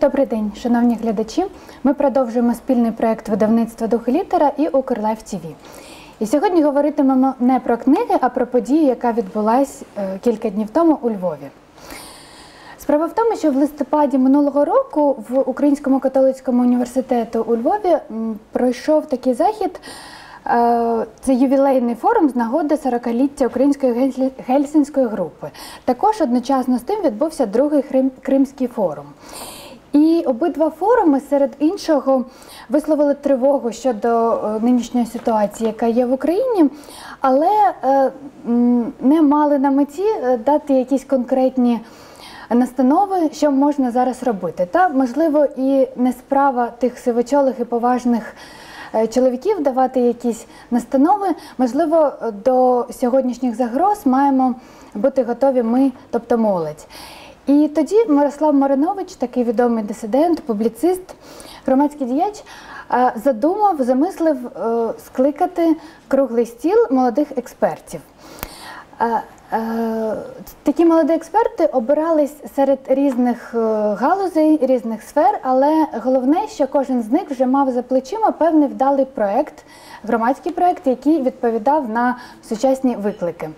Добрий день, шановні глядачі. Ми продовжуємо спільний проект видавництва Духи літера і Укрлайф ТВ. І сьогодні говоритимемо не про книги, а про подію, яка відбулась е, кілька днів тому у Львові. Справа в тому, що в листопаді минулого року в Українському католицькому університету у Львові пройшов такий захід. е, Це ювілейний форум з нагоди 40-ліття Української гельсінської групи. Також одночасно з тим відбувся другий Кримський форум. І обидва форуми, серед іншого, висловили тривогу щодо е, нинішньої ситуації, яка є в Україні, але е, не мали на меті е, дати якісь конкретні настанови, що можна зараз робити. Та можливо і не справа тих сивочолих і поважних чоловіків давати якісь настанови. Можливо, до сьогоднішніх загроз маємо бути готові ми, тобто молодь. І тоді Мирослав Маринович, такий відомий дисидент, публіцист, громадський діяч, е, задумав, замислив е, скликати круглий стіл молодих експертів. Е, Такі молоді експерти обирались серед різних галузей, різних сфер, але головне, що кожен з них вже мав за плечима певний вдалий проект, громадський проект, який відповідав на сучасні виклики.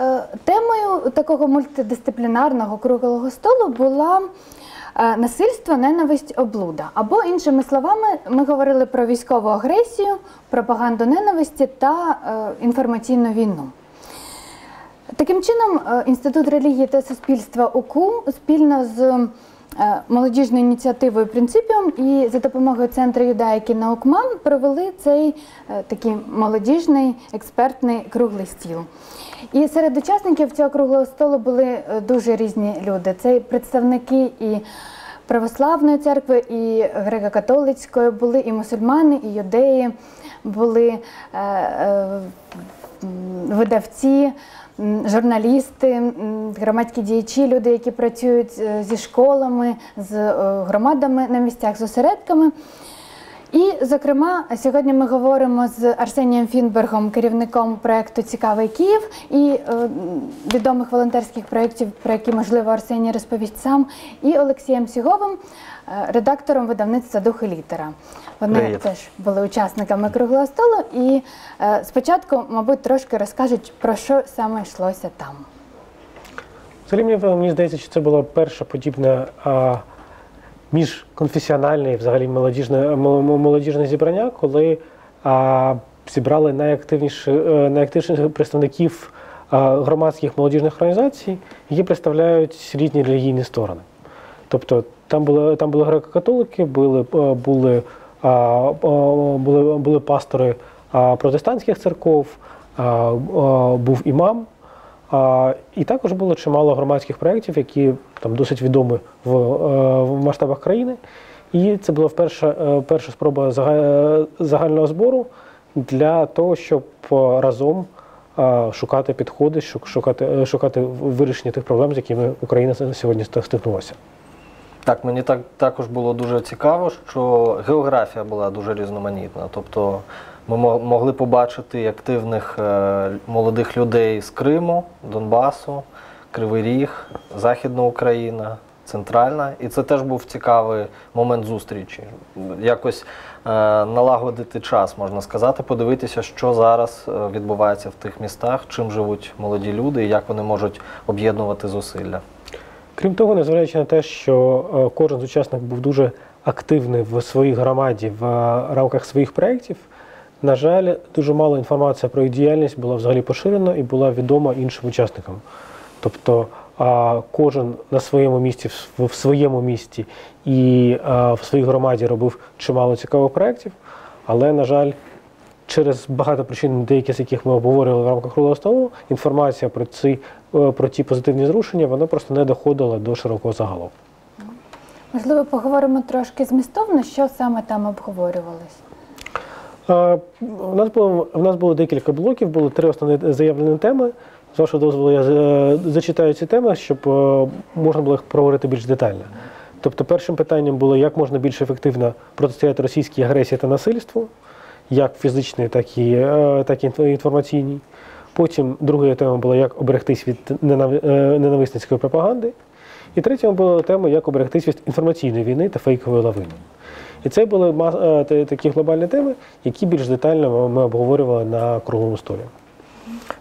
Е, темою такого мультидисциплінарного круглого столу була е, насильство, ненависть, облуда. Або, іншими словами, ми говорили про військову агресію, пропаганду ненависті та е, інформаційну війну. Таким чином, Інститут релігії та суспільства УКУ спільно з молодіжною ініціативою Принципіум і за допомогою Центру юдаїки Наукман провели цей такий молодіжний експертний круглий стіл. І серед учасників цього круглого столу були е, дуже різні люди. Це представники і православної церкви, і греко-католицької, були і мусульмани, і юдеї, були е, е, видавці, журналісти, громадські діячі, люди, які працюють зі школами, з громадами на місцях, з осередками. І, зокрема, сьогодні ми говоримо з Арсенієм Фінбергом, керівником проєкту Цікавий Київ і е, відомих волонтерських проєктів, про які, можливо, Арсеній розповість сам, і Олексієм Сіговим, е, редактором видавництва Дух і літера. Вони Привіт. теж були учасниками круглого столу. І е, спочатку, мабуть, трошки розкажуть, про що саме йшлося там. Взагалі, мені, мені здається, що це була перша подібна а, міжконфесіональне і взагалі молодіжне, молодіжне зібрання, коли а, зібрали найактивніші, е, найактивніших представників а, громадських молодіжних організацій, які представляють різні релігійні сторони. Тобто там були, там були греко-католики, були, е, були, були, були пастори протестантських церков, був імам. І також було чимало громадських проєктів, які там досить відомі в, е, в масштабах країни. І це була перша, е, перша спроба загального збору для того, щоб е, разом е, шукати підходи, шукати, е, шукати вирішення тих проблем, з якими Україна сьогодні стикнулася. Так, мені так також було дуже цікаво, що географія була дуже різноманітна. Тобто ми могли побачити активних е, молодих людей з Криму, Донбасу, Кривий Ріг, Західна Україна, Центральна. І це теж був цікавий момент зустрічі. Якось е, налагодити час, можна сказати, подивитися, що зараз е, відбувається в тих містах, чим живуть молоді люди і як вони можуть об'єднувати зусилля. Крім того, незважаючи на те, що е, кожен з учасників був дуже активний в своїй громаді в е, рамках своїх проєктів, на жаль, дуже мало інформації про їх діяльність була взагалі поширена і була відома іншим учасникам. Тобто кожен на своєму місці, в- своєму місті і в своїй громаді робив чимало цікавих проєктів, але, на жаль, через багато причин, деякі з яких ми обговорювали в рамках круглого столу, інформація про ці, е, про ті позитивні зрушення вона просто не доходила до широкого загалу. Можливо, поговоримо трошки змістовно, що саме там обговорювалось. Е, У нас було у нас було декілька блоків, було три основні заявлені теми. З вашого дозволу, я е, зачитаю ці теми, щоб е, можна було їх проговорити більш детально. Тобто, першим питанням було, як можна більш ефективно протистояти російській агресії та насильству, як фізичній, так і, е, так і інформаційній. Потім друга тема була, як оберегтись від ненависницької пропаганди. І третьою була тема, як оберегтись від інформаційної війни та фейкової лавини. І це були такі глобальні теми, які більш детально ми обговорювали на круглому столі.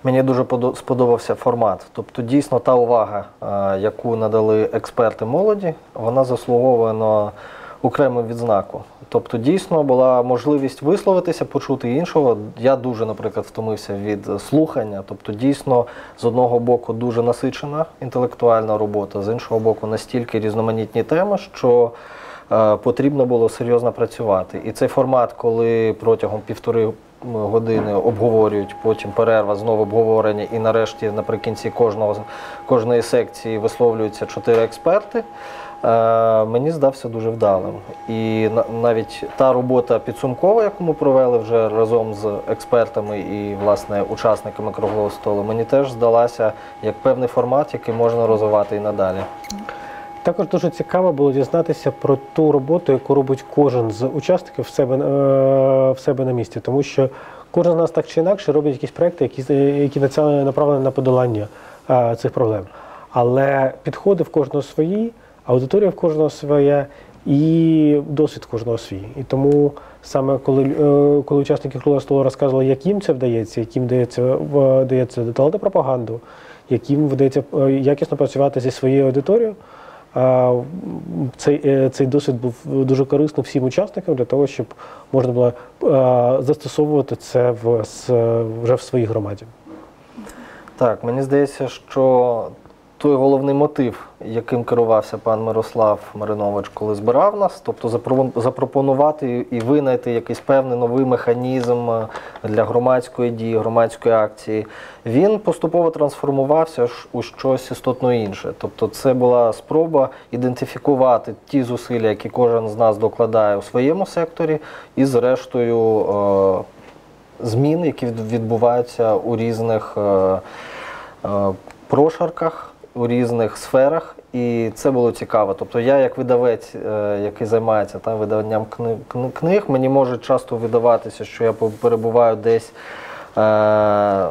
Мені дуже подо- сподобався формат. Тобто, дійсно, та увага, е, яку надали експерти молоді, вона заслуговує на окрему відзнаку. Тобто, дійсно була можливість висловитися, почути іншого. Я дуже, наприклад, втомився від слухання. Тобто, дійсно, з одного боку, дуже насичена інтелектуальна робота, з іншого боку, настільки різноманітні теми, що е, потрібно було серйозно працювати. І цей формат, коли протягом півтори години обговорюють, потім перерва, знову обговорення, і нарешті наприкінці кожного кожної секції висловлюються чотири експерти. е, Мені здався дуже вдалим. І на- навіть та робота підсумкова, яку ми провели вже разом з експертами і власне учасниками круглого столу, мені теж здалася як певний формат, який можна розвивати і надалі. Також дуже цікаво було дізнатися про ту роботу, яку робить кожен з учасників в себе, е, в себе на місці, тому що кожен з нас так чи інакше робить якісь проекти, які, які направлені на подолання е, цих проблем. Але підходи в кожного свої, аудиторія в кожного своя і досвід кожного свій. І тому саме коли, е, коли учасники круглого столу розказували, як їм це вдається, як їм вдається, вдається пропаганду, як їм вдається якісно працювати зі своєю аудиторією. Цей, е, цей досвід був дуже корисним всім учасникам для того, щоб можна було застосовувати це в, вже в своїй громаді. Так, мені здається, що той головний мотив, яким керувався пан Мирослав Маринович, коли збирав нас, тобто запропонувати і винайти якийсь певний новий механізм е, для громадської дії, громадської акції, він поступово трансформувався у щось істотно інше. Тобто, це була спроба ідентифікувати ті зусилля, які кожен з нас докладає у своєму секторі, і зрештою. е, змін, які відбуваються у різних е, прошарках, у різних сферах. І це було цікаво. Тобто я, як видавець, е, який займається там видаванням кни- кни- книг, мені може часто видаватися, що я перебуваю десь. е,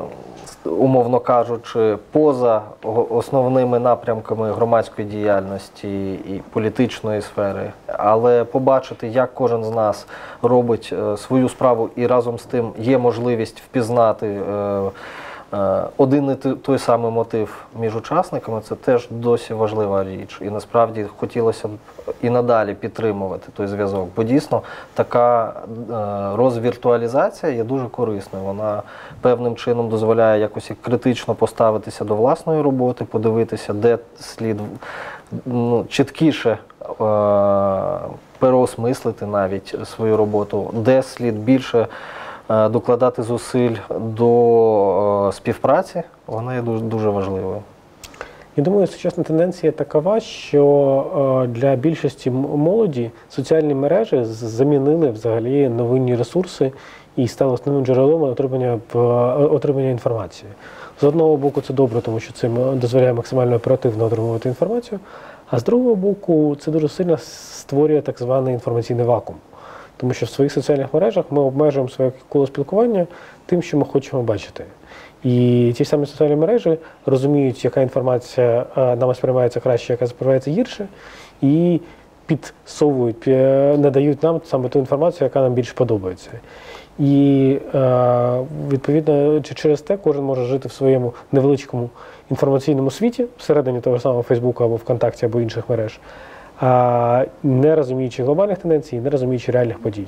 Умовно кажучи, поза основними напрямками громадської діяльності і політичної сфери, але побачити, як кожен з нас робить е, свою справу, і разом з тим є можливість впізнати один і той самий мотив між учасниками, це теж досі важлива річ. І насправді хотілося б і надалі підтримувати той зв'язок. Бо дійсно така е, розвіртуалізація є дуже корисною. Вона певним чином дозволяє якось критично поставитися до власної роботи, подивитися, де слід ну, чіткіше е, переосмислити навіть свою роботу, де слід більше е, докладати зусиль до е, співпраці, вона є дуже, дуже важливою. Я думаю, сучасна тенденція такова, що е, для більшості молоді соціальні мережі замінили взагалі новинні ресурси і стали основним джерелом отримання, отримання інформації. З одного боку, це добре, тому що це дозволяє максимально оперативно отримувати інформацію, а з другого боку, це дуже сильно створює так званий інформаційний вакуум. Тому що в своїх соціальних мережах ми обмежуємо своє коло спілкування тим, що ми хочемо бачити. І ті самі соціальні мережі розуміють, яка інформація е, нам сприймається краще, яка сприймається гірше, і підсовують, надають нам саме ту інформацію, яка нам більше подобається. І е, відповідно через те кожен може жити в своєму невеличкому інформаційному світі, всередині того самого Фейсбуку або ВКонтакті, або інших мереж, не розуміючи глобальних тенденцій, не розуміючи реальних подій.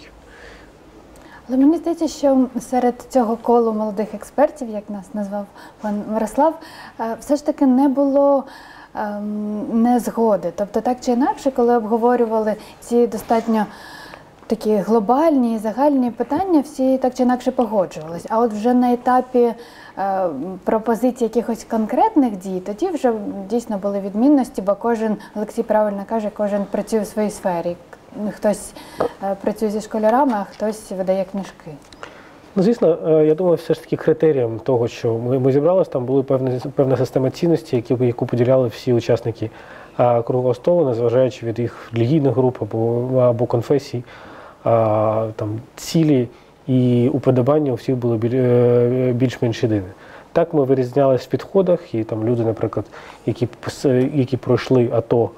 Але мені здається, що серед цього колу молодих експертів, як нас назвав пан Мирослав, е, все ж таки не було ем, незгоди. Тобто, так чи інакше, коли обговорювали ці достатньо такі глобальні і загальні питання, всі так чи інакше погоджувались. А от вже на етапі е, пропозицій якихось конкретних дій, тоді вже дійсно були відмінності, бо кожен, Олексій правильно каже, кожен працює в своїй сфері. Хтось е, працює зі школярами, а хтось видає книжки. Ну, звісно, е, я думаю, все ж таки критерієм того, що ми, ми зібралися, там були певні певна система цінностей, які яку поділяли всі учасники а, круглого столу, незважаючи від їх релігійних груп або, або конфесій, а, там цілі і уподобання у всіх були е, більш-менш єдині. Так ми вирізнялись в підходах, і там люди, наприклад, які, які пройшли АТО,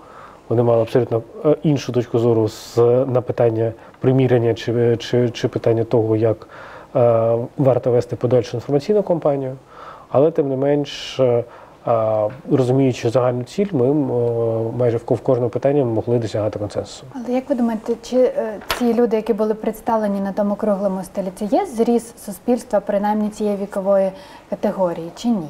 вони мали абсолютно е, іншу точку зору з, на питання приміряння чи, чи, чи питання того, як е, варто вести подальшу інформаційну кампанію. Але тим не менш, е, е, розуміючи загальну ціль, ми майже в ко- в кожному питанні могли досягати консенсусу. Але як ви думаєте, чи е, ці люди, які були представлені на тому круглому столі, це є зріз суспільства, принаймні цієї вікової категорії, чи ні?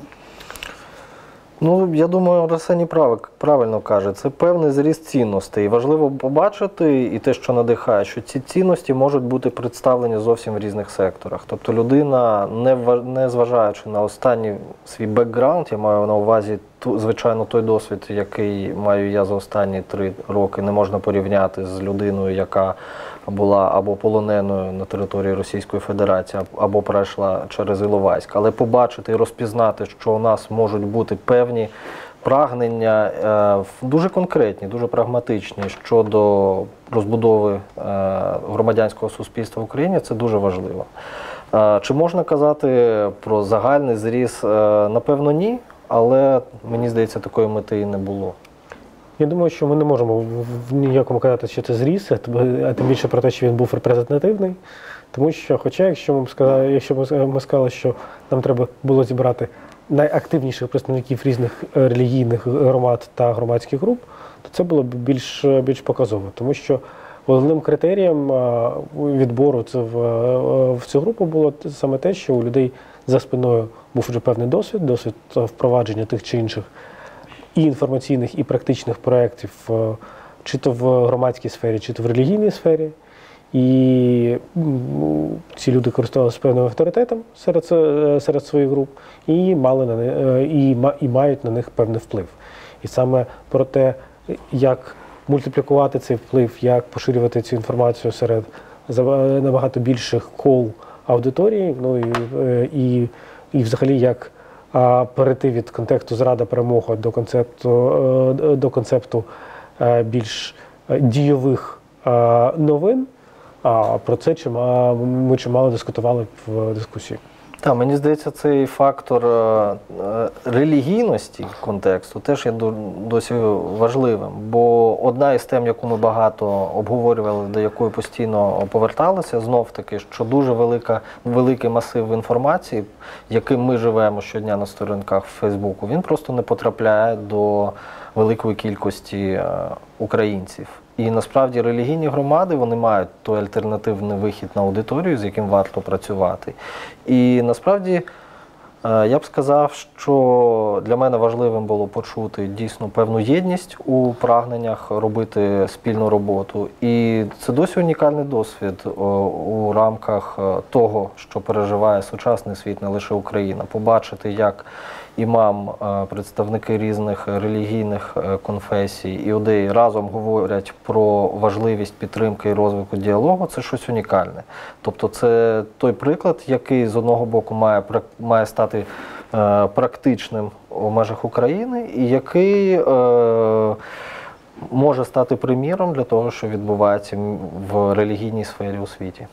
Ну, я думаю, Арсеній прав- правильно каже, це певний зріст цінностей. Важливо побачити, і те, що надихає, що ці цінності можуть бути представлені зовсім в різних секторах. Тобто людина, не, не зважаючи на останній свій бекграунд, я маю на увазі ту, звичайно той досвід, який маю я за останні три роки, не можна порівняти з людиною, яка була або полоненою на території Російської Федерації, або пройшла через Іловайськ. Але побачити і розпізнати, що у нас можуть бути певні прагнення е, дуже конкретні, дуже прагматичні щодо розбудови е, громадянського суспільства в Україні, це дуже важливо. Е, Чи можна казати про загальний зріс? Е, Напевно, ні, але мені здається, такої мети і не було. Я думаю, що ми не можемо в- ніякому казати, що це зріс, а тим- більше про те, що він був репрезентативний. Тому що, хоча, якщо ми сказали, якщо ми- сказали, що нам треба було зібрати найактивніших представників різних е, релігійних громад та громадських груп, то це було б більш, більш показово, тому що головним критерієм е, відбору це в, е, в цю групу було саме те, що у людей за спиною був вже певний досвід, досвід впровадження тих чи інших і інформаційних, і практичних проєктів, е, чи то в громадській сфері, чи то в релігійній сфері. І ці люди користувалися певним авторитетом серед, е, серед своїх груп і мали на ни- е, і, і мають на них певний вплив. І саме про те, як мультиплікувати цей вплив, як поширювати цю інформацію серед набагато більших кол аудиторії, ну і, і, і взагалі як перейти від контексту зрада перемога до концепту, е, до концепту е, більш е, дійових новин. А про це чима, ми чимало дискутували в дискусії. Так, мені здається, цей фактор е, е, релігійності контексту теж є досі важливим. Бо одна із тем, яку ми багато обговорювали, до якої постійно поверталися, знов таки, що дуже велика, великий масив інформації, яким ми живемо щодня на сторінках Фейсбуку, він просто не потрапляє до великої кількості е, українців. І насправді релігійні громади вони мають той альтернативний вихід на аудиторію, з яким варто працювати. І насправді е, я б сказав, що для мене важливим було почути дійсно певну єдність у прагненнях робити спільну роботу. І це досі унікальний досвід у рамках е, того, що переживає сучасний світ, не лише Україна, побачити, як імам, е, представники різних релігійних е, конфесій, іудеї разом говорять про важливість підтримки і розвитку діалогу, це щось унікальне. Тобто, це той приклад, який з одного боку має має стати е, практичним у межах України, і який може стати приміром для того, що відбувається в релігійній сфері у світі.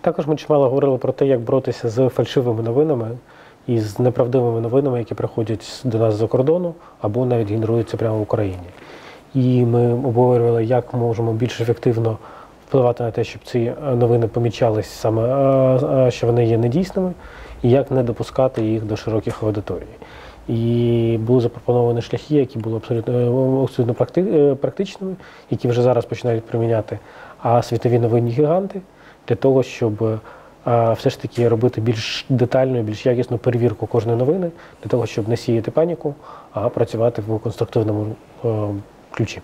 Також ми чимало говорили про те, як боротися з фальшивими новинами і з неправдивими новинами, які приходять до нас з-за кордону або навіть генеруються прямо в Україні. І ми обговорювали, як можемо більш ефективно впливати на те, щоб ці е, новини помічались саме, е, е, що вони є недійсними, і як не допускати їх до широких аудиторій. І були запропоновані шляхи, які були абсолютно, абсолютно практичними, які вже зараз починають приміняти а світові новинні гіганти для того, щоб все ж таки робити більш детальну, більш якісну перевірку кожної новини, для того, щоб не сіяти паніку, а працювати в конструктивному е, ключі.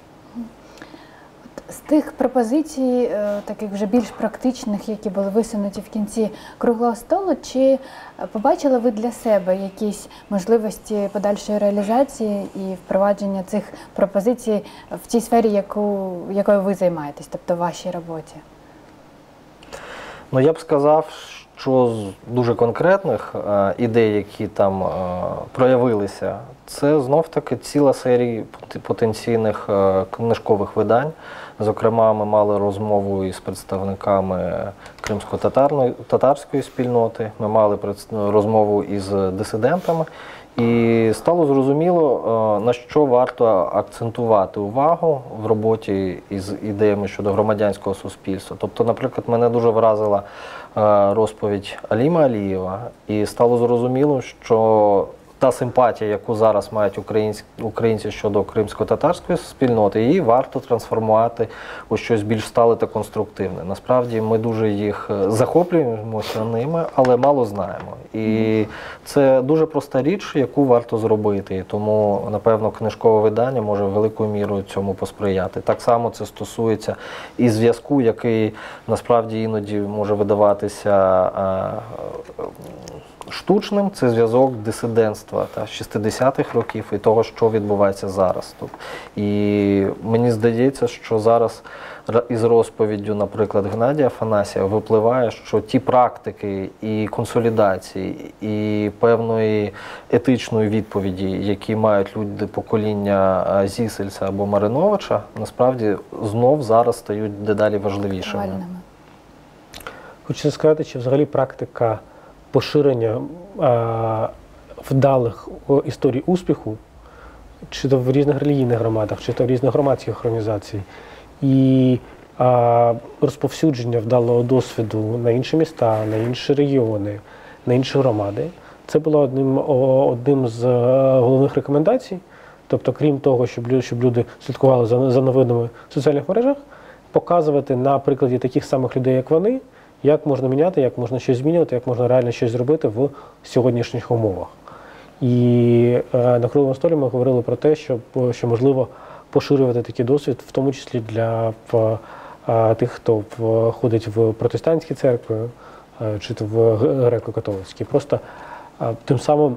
З тих пропозицій, е, таких вже більш практичних, які були висунуті в кінці круглого столу, чи побачили ви для себе якісь можливості подальшої реалізації і впровадження цих пропозицій в тій сфері, яку, якою ви займаєтесь, тобто в вашій роботі? Ну, я б сказав, що з дуже конкретних е, ідей, які там е, проявилися, це знов таки ціла серія пот- потенційних е, книжкових видань. Зокрема, ми мали розмову із представниками кримсько-татарської спільноти. Ми мали розмову із дисидентами. І стало зрозуміло, е, на що варто акцентувати увагу в роботі із ідеями щодо громадянського суспільства. Тобто, наприклад, мене дуже вразила е, розповідь Аліма Алієва, і стало зрозуміло, що та симпатія, яку зараз мають українські українці щодо кримсько-татарської спільноти, її варто трансформувати у щось більш стале та конструктивне. Насправді ми дуже їх е, захоплюємося ними, але мало знаємо. І це дуже проста річ, яку варто зробити. Тому, напевно, книжкове видання може великою мірою цьому посприяти. Так само це стосується і зв'язку, який насправді іноді може видаватися. Штучним це зв'язок дисидентства та 60-х років і того, що відбувається зараз тут. І мені здається, що зараз із розповіддю, наприклад, Геннадія Афанасія випливає, що ті практики і консолідації, і певної етичної відповіді, які мають люди покоління Зісельця або Мариновича, насправді знов зараз стають дедалі важливішими. Хочу сказати, що взагалі практика поширення е, вдалих історій успіху, чи то в різних релігійних громадах, чи то в різних громадських організацій, і е, розповсюдження вдалого досвіду на інші міста, на інші регіони, на інші громади. Це було одним, одним з е, головних рекомендацій. Тобто, крім того, щоб люди, щоб люди слідкували за, за новинами в соціальних мережах, показувати на прикладі таких самих людей, як вони, як можна міняти, як можна щось змінювати, як можна реально щось зробити в сьогоднішніх умовах. І е, на круглому столі ми говорили про те, що, що можливо поширювати такий досвід, в тому числі для в, е, тих, хто входить в протестантські церкви е, чи в греко-католицькі. Просто тим самим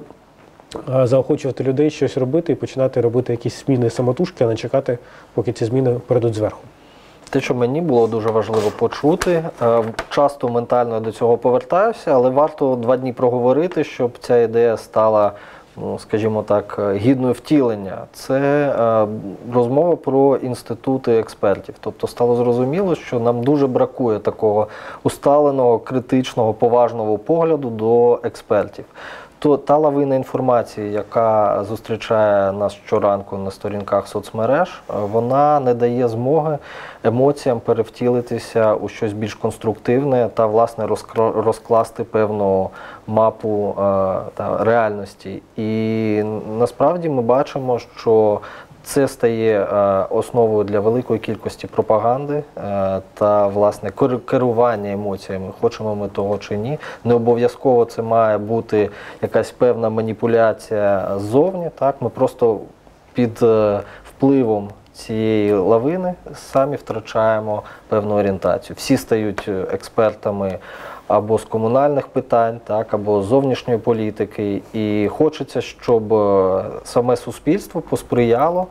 заохочувати людей щось робити і починати робити якісь зміни самотужки, а не чекати, поки ці зміни перейдуть зверху. Те, що мені було дуже важливо почути, е, часто ментально до цього повертаюся, але варто два дні проговорити, щоб ця ідея стала, скажімо так, е, гідною втілення. Це е, розмова про інститути експертів. Тобто стало зрозуміло, що нам дуже бракує такого усталеного, критичного, поважного погляду до експертів. То та лавина інформації, яка зустрічає нас щоранку на сторінках соцмереж, е, вона не дає змоги емоціям перевтілитися у щось більш конструктивне та власне розкласти певну мапу е, та реальності. І насправді ми бачимо, що це стає е, основою для великої кількості пропаганди е, та власне кер- керування емоціями, хочемо ми того чи ні. Не обов'язково це має бути якась певна маніпуляція ззовні. Так, ми просто під е, впливом цієї лавини самі втрачаємо певну орієнтацію. Всі стають експертами або з комунальних питань, так, або з зовнішньої політики. І хочеться, щоб е, саме суспільство посприяло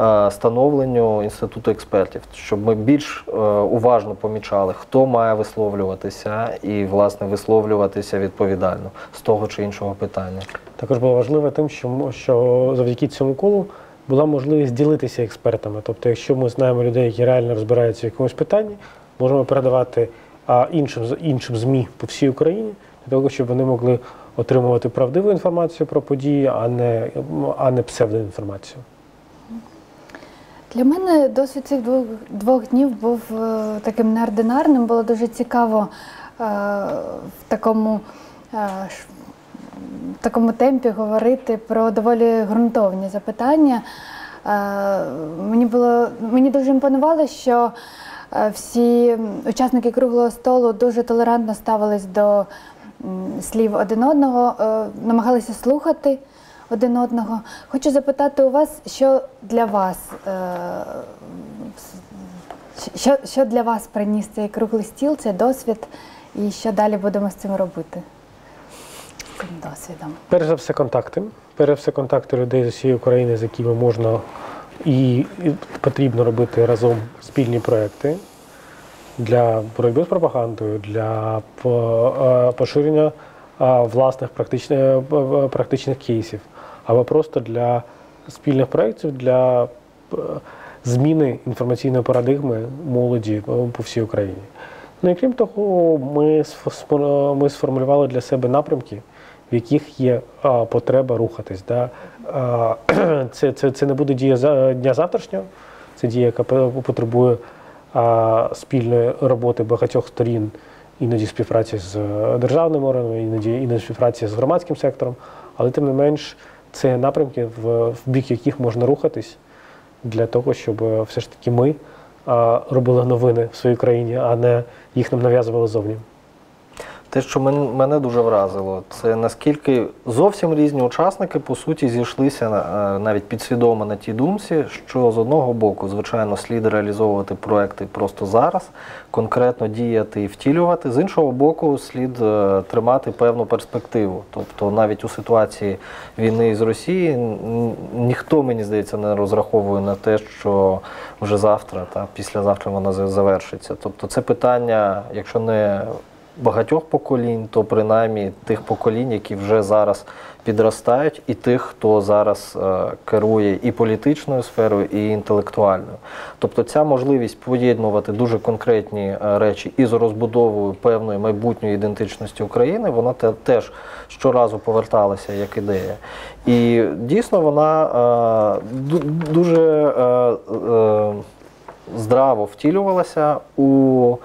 е, становленню інституту експертів, щоб ми більш е, уважно помічали, хто має висловлюватися і, власне, висловлюватися відповідально з того чи іншого питання. Також було важливо тим, що, що завдяки цьому колу була можливість ділитися експертами. Тобто, якщо ми знаємо людей, які реально розбираються в якомусь питанні, можемо передавати а, іншим, іншим ЗМІ по всій Україні, для того, щоб вони могли отримувати правдиву інформацію про події, а не, а не псевдоінформацію. Для мене досвід цих двох, двох днів був е, таким неординарним. Було дуже цікаво е, в такому, е, в такому темпі говорити про доволі ґрунтовні запитання. Е, мені було мені дуже імпонувало, що всі учасники круглого столу дуже толерантно ставились до слів один одного, е, намагалися слухати один одного. Хочу запитати у вас, що для вас, е, що, що для вас приніс цей круглий стіл, цей досвід, і що далі будемо з цим робити? Досвідом. Перш за все, контакти. Перш за все, контакти людей з усієї України, з якими можна і потрібно робити разом спільні проекти для боротьби з пропагандою, для е, поширення е, власних практичних, е, практичних кейсів. або просто для спільних проєктів, для е, зміни інформаційної парадигми молоді е, по всій Україні. Ну і крім того, ми, ми сформулювали для себе напрямки, в яких є а, потреба рухатись. Да? А, це, це, це не буде дія дня завтрашнього, це дія, яка потребує а, спільної роботи багатьох сторін, іноді співпраці з е, державним органом, іноді, іноді співпраці з громадським сектором. Але тим не менш, це напрямки, в, в бік яких можна рухатись для того, щоб е, все ж таки ми а, робили новини в своїй країні, а не їх нам нав'язували зовні. Те, що мене дуже вразило, це наскільки зовсім різні учасники по суті зійшлися е, навіть підсвідомо на тій думці, що з одного боку, звичайно, слід реалізовувати проекти просто зараз, конкретно діяти і втілювати. З іншого боку, слід е, тримати певну перспективу. Тобто, навіть у ситуації війни з Росії ніхто, мені здається, не розраховує на те, що вже завтра та післязавтра вона завершиться. Тобто, це питання, якщо не багатьох поколінь, то принаймні тих поколінь, які вже зараз підростають, і тих, хто зараз е, керує і політичною сферою, і інтелектуальною. Тобто ця можливість поєднувати дуже конкретні е, речі із розбудовою певної майбутньої ідентичності України, вона те, теж щоразу поверталася як ідея. І дійсно вона е, дуже е, е, здраво втілювалася у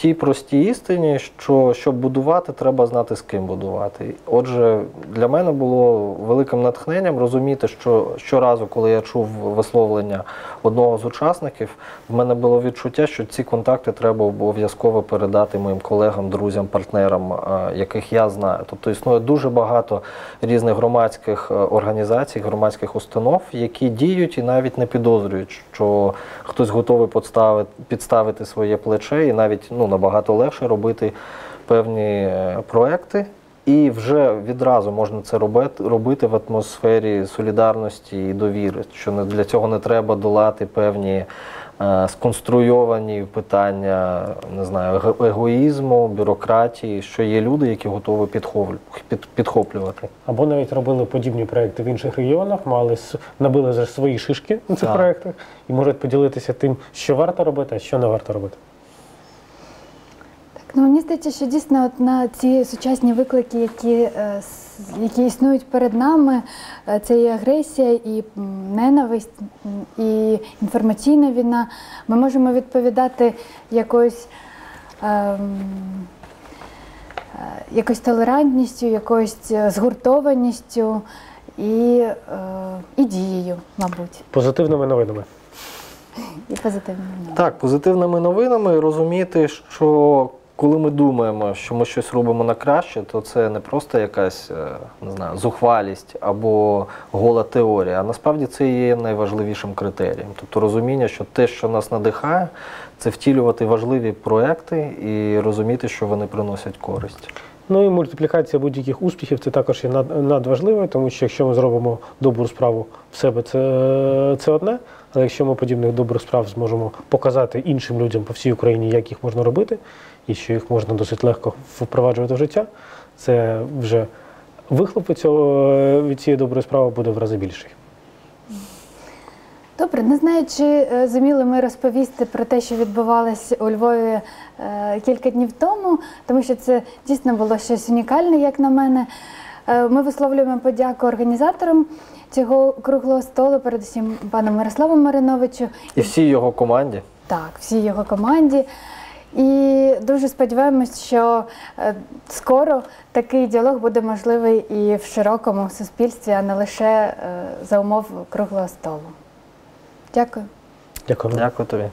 тій простій істині, що щоб будувати, треба знати, з ким будувати. Отже, для мене було великим натхненням розуміти, що щоразу, коли я чув висловлення одного з учасників, в мене було відчуття, що ці контакти треба обов'язково передати моїм колегам, друзям, партнерам, е, яких я знаю. Тобто існує дуже багато різних громадських е, організацій, громадських установ, які діють і навіть не підозрюють, що хтось готовий підставити, підставити своє плече, і навіть ну, набагато легше робити певні е, проекти. І вже відразу можна це робити, в атмосфері солідарності і довіри, що для цього не треба долати певні е, сконструйовані питання не знаю, егоїзму, бюрократії, що є люди, які готові підхоплювати. Або навіть робили подібні проекти в інших регіонах, мали набили свої шишки на цих Так. проектах і можуть поділитися тим, що варто робити, а що не варто робити. Так, ну мені здається, що дійсно от на ці сучасні виклики, які, е, які існують перед нами, е, це і агресія, і ненависть, і інформаційна війна, ми можемо відповідати якоюсь. ем, е, Якоюсь толерантністю, якоюсь згуртованістю і, е, і дією, мабуть, Позитивними новинами. і позитивною. Так, позитивними новинами розуміти, що коли ми думаємо, що ми щось робимо на краще, то це не просто якась е, не знаю, зухвалість або гола теорія, а насправді це є найважливішим критерієм. Тобто розуміння, що те, що нас надихає, це втілювати важливі проекти і розуміти, що вони приносять користь. Ну і мультиплікація будь-яких успіхів це також є над- надважливо, тому що якщо ми зробимо добру справу в себе, це, це одне. Але якщо ми подібних добрих справ зможемо показати іншим людям по всій Україні, як їх можна робити, і що їх можна досить легко впроваджувати в життя, це вже вихлоп від, цього, від цієї доброї справи буде в рази більший. Добре, не знаю, чи е, зуміли ми розповісти про те, що відбувалося у Львові е, кілька днів тому, тому що це дійсно було щось унікальне, як на мене. Е, Ми висловлюємо подяку організаторам цього круглого столу, передусім пану Мирославу Мариновичу, І всій його команді. так, всій його команді. І дуже сподіваємось, що е, скоро такий діалог буде можливий і в широкому суспільстві, а не лише е, за умов круглого столу. Дякую. Дякую. Дякую тобі.